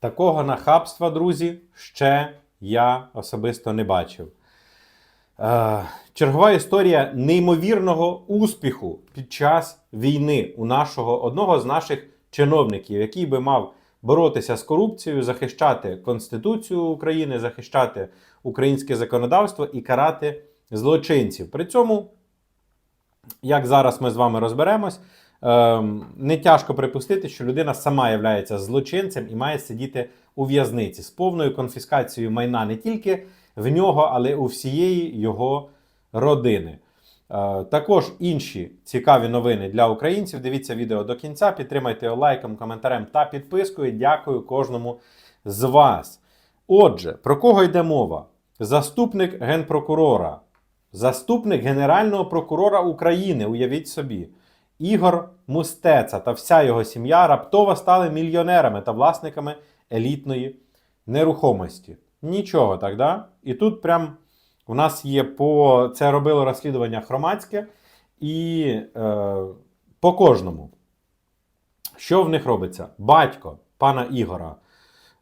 Такого нахабства, друзі, ще я особисто не бачив. Е, чергова історія неймовірного успіху під час війни у нашого одного з наших чиновників, який би мав боротися з корупцією, захищати Конституцію України, захищати українське законодавство і карати злочинців. При цьому, як зараз ми з вами розберемось, ем, не тяжко припустити, що людина сама є злочинцем і має сидіти у в'язниці з повною конфіскацією майна не тільки в нього, але й у всієї його родини. Е, Також інші цікаві новини для українців. Дивіться відео до кінця, підтримайте його лайком, коментарем та підпискою. Дякую кожному з вас. Отже, про кого йде мова? Заступник генпрокурора, заступник Генерального прокурора України, уявіть собі, Ігор Мустеца та вся його сім'я раптово стали мільйонерами та власниками елітної нерухомості. Нічого так, да? І тут прям у нас є по це робило розслідування громадське і е, по кожному. Що в них робиться? Батько пана Ігора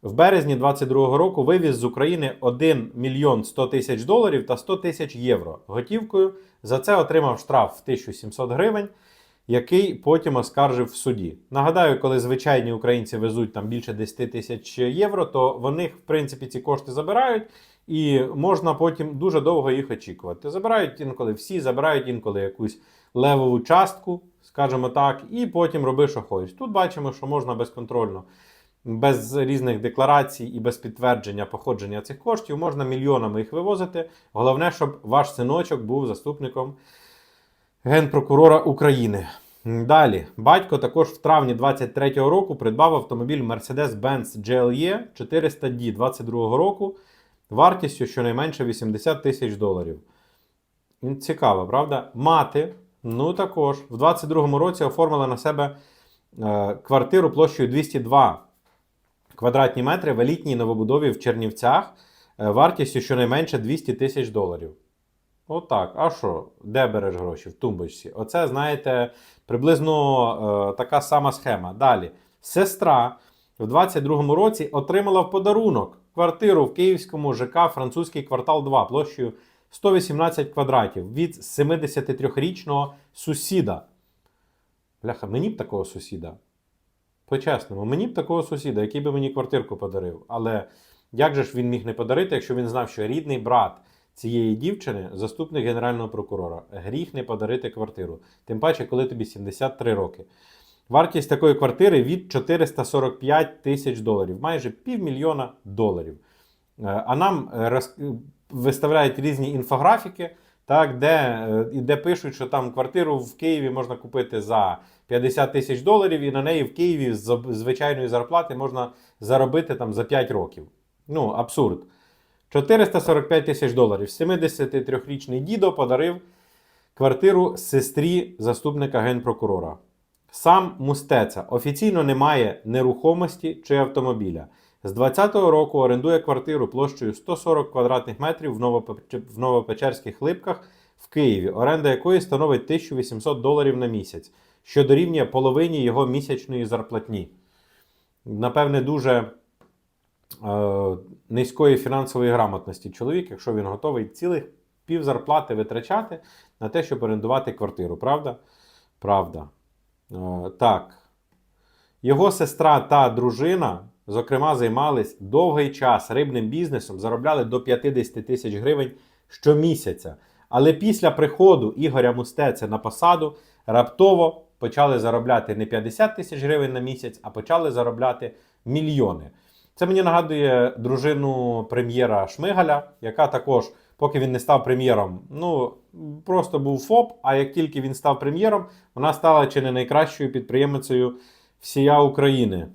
в березні 22-го року вивіз з України 1 мільйон 100 тисяч доларів та 100 тисяч євро готівкою. За це отримав штраф в 1700 гривень, який потім оскаржив в суді. Нагадаю, коли звичайні українці везуть там більше 10 тисяч євро, то вони, в принципі, ці кошти забирають. І можна потім дуже довго їх очікувати. Забирають інколи всі, забирають інколи якусь левову частку, скажімо так, і потім роби, що хочеш. Тут бачимо, що можна безконтрольно, без різних декларацій і без підтвердження походження цих коштів, можна мільйонами їх вивозити. Головне, щоб ваш синочок був заступником генпрокурора України. Далі, батько також в травні 23-го року придбав автомобіль Mercedes-Benz GLE 400D 22-го року вартістю щонайменше 80 тисяч доларів. Цікаво, правда? Мати, ну також, в 22-му році оформила на себе е, квартиру площею 202 квадратні метри в елітній новобудові в Чернівцях е, вартістю щонайменше 200 тисяч доларів. Отак. А що? Де береш гроші? В тумбочці. Оце, знаєте, приблизно е, така сама схема. Далі. Сестра в 22-му році отримала в подарунок квартиру в Київському ЖК Французький квартал 2 площею 118 квадратів від 73-річного сусіда. Бляха, мені б такого сусіда. По-чесному, мені б такого сусіда, який би мені квартирку подарив. Але як же ж він міг не подарити, якщо він знав, що рідний брат цієї дівчини заступник генерального прокурора. Гріх не подарити квартиру. Тим паче, коли тобі 73 роки. Вартість такої квартири від 445 тисяч доларів, майже півмільйона доларів. Е, А нам е, роз- виставляють різні інфографіки, так, де, е, де пишуть, що там квартиру в Києві можна купити за 50 тисяч доларів, і на неї в Києві з звичайної зарплати можна заробити там за 5 років. Ну, абсурд. 445 тисяч доларів. 73-річний дідо подарив квартиру сестрі заступника генпрокурора. Сам Мустеця офіційно не має нерухомості чи автомобіля. З 20-го року орендує квартиру площею 140 квадратних метрів в Новопечерських липках в Києві, оренда якої становить 1800 доларів на місяць, що дорівнює половині його місячної зарплатні. Напевне, дуже низької фінансової грамотності чоловік, якщо він готовий цілих пів зарплати витрачати на те, щоб орендувати квартиру. Правда? Правда. Е, так. Його сестра та дружина, зокрема, займались довгий час рибним бізнесом, заробляли до 50 тисяч гривень щомісяця. Але після приходу Ігоря Мустеця на посаду раптово почали заробляти не 50 тисяч гривень на місяць, а почали заробляти мільйони. Це мені нагадує дружину прем'єра Шмигаля, яка також, поки він не став прем'єром, ну просто був ФОП. А як тільки він став прем'єром, вона стала чи не найкращою підприємицею всія України.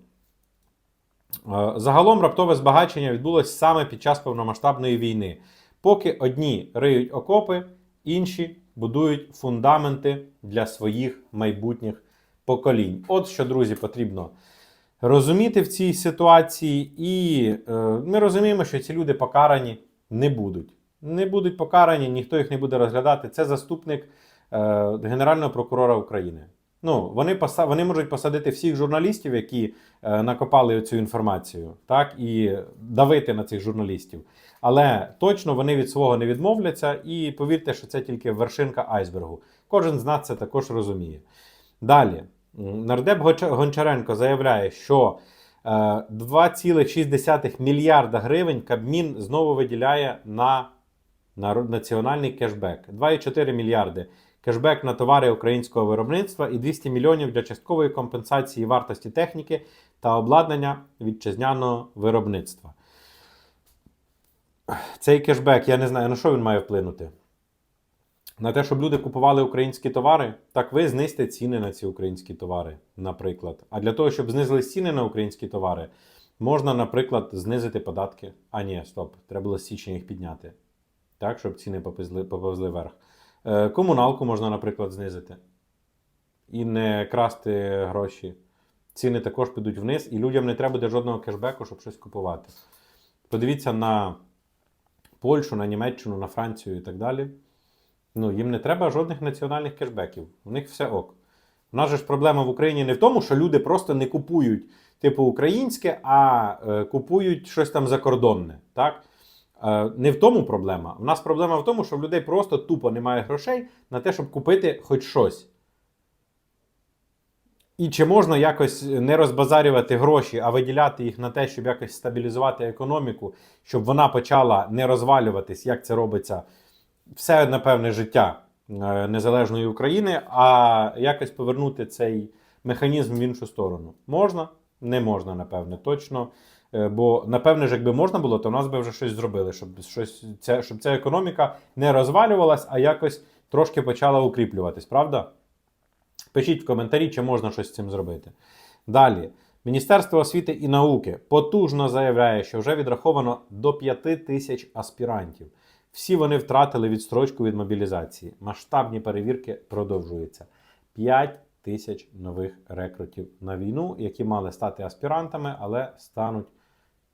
Е, Загалом раптове збагачення відбулося саме під час повномасштабної війни. Поки одні риють окопи, інші будують фундаменти для своїх майбутніх поколінь. От що, друзі, потрібно розуміти в цій ситуації, і е, ми розуміємо, що ці люди покарані не будуть. Не будуть покарані, ніхто їх не буде розглядати. Це заступник е, Генерального прокурора України. Ну, вони, поса... вони можуть посадити всіх журналістів, які е, накопали цю інформацію, так, і давити на цих журналістів. Але точно вони від свого не відмовляться, і повірте, що це тільки вершинка айсбергу. Кожен з нас це також розуміє. Далі, нардеп Гончаренко заявляє, що е, 2,6 мільярда гривень Кабмін знову виділяє на національний кешбек. 2,4 мільярди кешбек на товари українського виробництва і 200 мільйонів для часткової компенсації вартості техніки та обладнання вітчизняного виробництва. Цей кешбек, я не знаю, на що він має вплинути. На те, щоб люди купували українські товари, так ви знизьте ціни на ці українські товари, наприклад. А для того, щоб знизили ціни на українські товари, можна, наприклад, знизити податки. А ні, стоп, треба було з січня їх підняти. Так, щоб ціни поповзли, поповзли вверх. Е, комуналку можна, наприклад, знизити. І не красти гроші. Ціни також підуть вниз, і людям не треба буде жодного кешбеку, щоб щось купувати. Подивіться на Польщу, на Німеччину, на Францію і так далі. Ну, їм не треба жодних національних кешбеків. У них все ок. У нас же ж проблема в Україні не в тому, що люди просто не купують, типу, українське, а е, купують щось там закордонне. Так? Е, не в тому проблема. У нас проблема в тому, що в людей просто тупо немає грошей на те, щоб купити хоч щось. І чи можна якось не розбазарювати гроші, а виділяти їх на те, щоб якось стабілізувати економіку, щоб вона почала не розвалюватись, як це робиться все, напевне, життя е, незалежної України, а якось повернути цей механізм в іншу сторону. Можна? Не можна, напевне, точно. Е, Бо, напевне, ж, якби можна було, то в нас би вже щось зробили, щоб, щось, ця, щоб ця економіка не розвалювалась, а якось трошки почала укріплюватись, правда? Пишіть в коментарі, чи можна щось з цим зробити. Далі. Міністерство освіти і науки потужно заявляє, що вже відраховано до 5 тисяч аспірантів. Всі вони втратили відстрочку від мобілізації. Масштабні перевірки продовжуються. 5 тисяч нових рекрутів на війну, які мали стати аспірантами, але стануть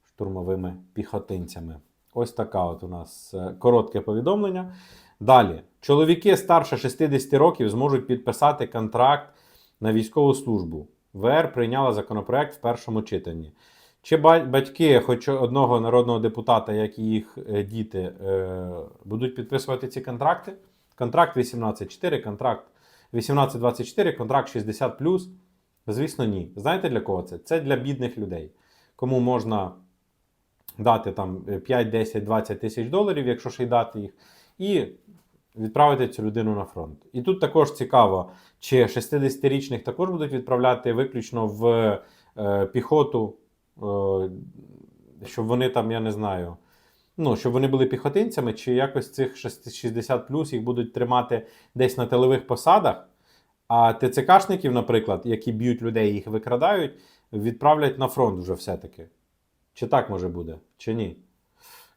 штурмовими піхотинцями. Ось така от у нас е, коротке повідомлення. Далі, чоловіки старше 60 років зможуть підписати контракт на військову службу. ВР прийняла законопроект в першому читанні. Чи батьки, хоч одного народного депутата, як і їх е, діти, е, будуть підписувати ці контракти? Контракт 18.4, контракт 18.24, контракт 60. Звісно, ні. Знаєте для кого це? Це для бідних людей, кому можна дати там 5, 10, 20 тисяч доларів, якщо ще й дати їх, і відправити цю людину на фронт. І тут також цікаво, чи 60-річних також будуть відправляти виключно в е, піхоту, щоб вони там, я не знаю. Ну, щоб вони були піхотинцями, чи якось цих 60 плюс їх будуть тримати десь на тилових посадах, а ТЦКшників, наприклад, які б'ють людей, їх викрадають, відправлять на фронт вже все-таки. Чи так може буде, чи ні?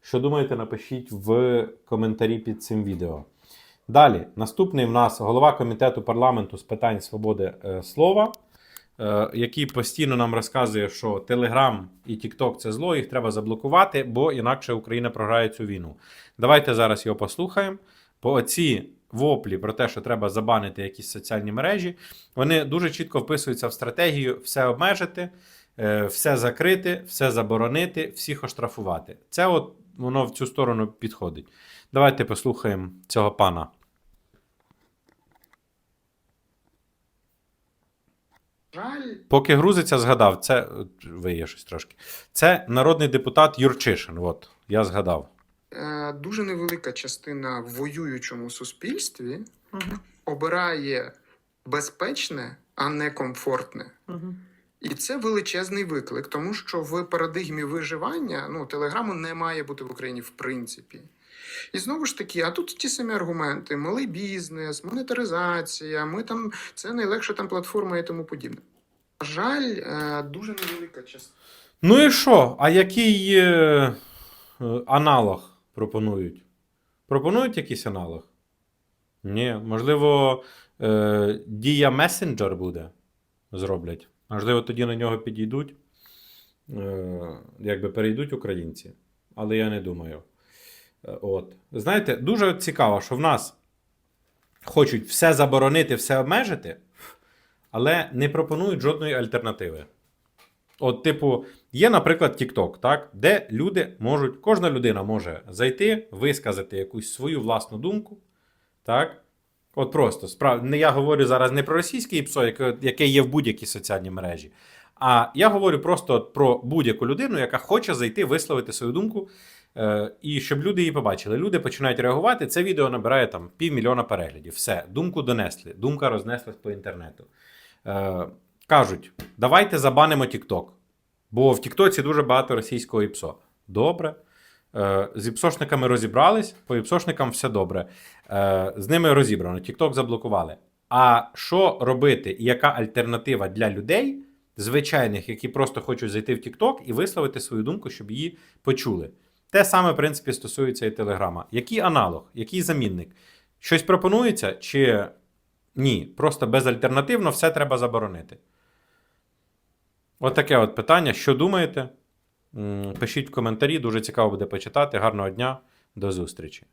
Що думаєте, напишіть в коментарі під цим відео. Далі, наступний в нас голова комітету парламенту з питань свободи е, слова, е, який постійно нам розказує, що Телеграм і Тікток це зло, їх треба заблокувати, бо інакше Україна програє цю війну. Давайте зараз його послухаємо. Бо оці воплі про те, що треба забанити якісь соціальні мережі, вони дуже чітко вписуються в стратегію все обмежити, е, все закрити, все заборонити, всіх оштрафувати. Це от воно в цю сторону підходить. Давайте послухаємо цього пана. Поки грузиться, згадав, це ви є щось трошки. Це народний депутат Юрчишин. От, я згадав. е, дуже невелика частина в воюючому суспільстві обирає безпечне, а не комфортне. І це величезний виклик, тому що в парадигмі виживання ну, телеграму не має бути в Україні в принципі. І знову ж таки, а тут ті самі аргументи: малий бізнес, монетаризація, ми там це найлегша там платформа і тому подібне. На жаль, е, дуже невелика частина. Ну і що? А який е, е, аналог пропонують? Пропонують якийсь аналог? Ні, можливо, е, дія месенджер буде зроблять. Можливо, тоді на нього підійдуть, е, якби перейдуть українці. Але я не думаю. Е, От. Знаєте, дуже цікаво, що в нас хочуть все заборонити, все обмежити, але не пропонують жодної альтернативи. От, типу, є, наприклад, TikTok, так, де люди можуть, кожна людина може зайти, висказати якусь свою власну думку. Так? От просто справ... я говорю зараз не про російське ІПСО, яке, яке є в будь-якій соціальній мережі. А я говорю просто про будь-яку людину, яка хоче зайти, висловити свою думку, і щоб люди її побачили. Люди починають реагувати. Це відео набирає там півмільйона переглядів. Все, думку донесли, думка рознеслась по інтернету. Е, кажуть, давайте забанимо TikTok, бо в Тіктоці дуже багато російського ІПСО. Добре. Е, з іпсошниками розібрались, по іпсошникам все добре. Е, з ними розібрано, TikTok заблокували. А що робити і яка альтернатива для людей, звичайних, які просто хочуть зайти в TikTok і висловити свою думку, щоб її почули? Те саме, в принципі, стосується і Телеграма. Який аналог, який замінник? Щось пропонується чи ні? Просто безальтернативно все треба заборонити. От таке от питання. Що думаєте? Пишіть в коментарі, дуже цікаво буде почитати. Гарного дня, до зустрічі.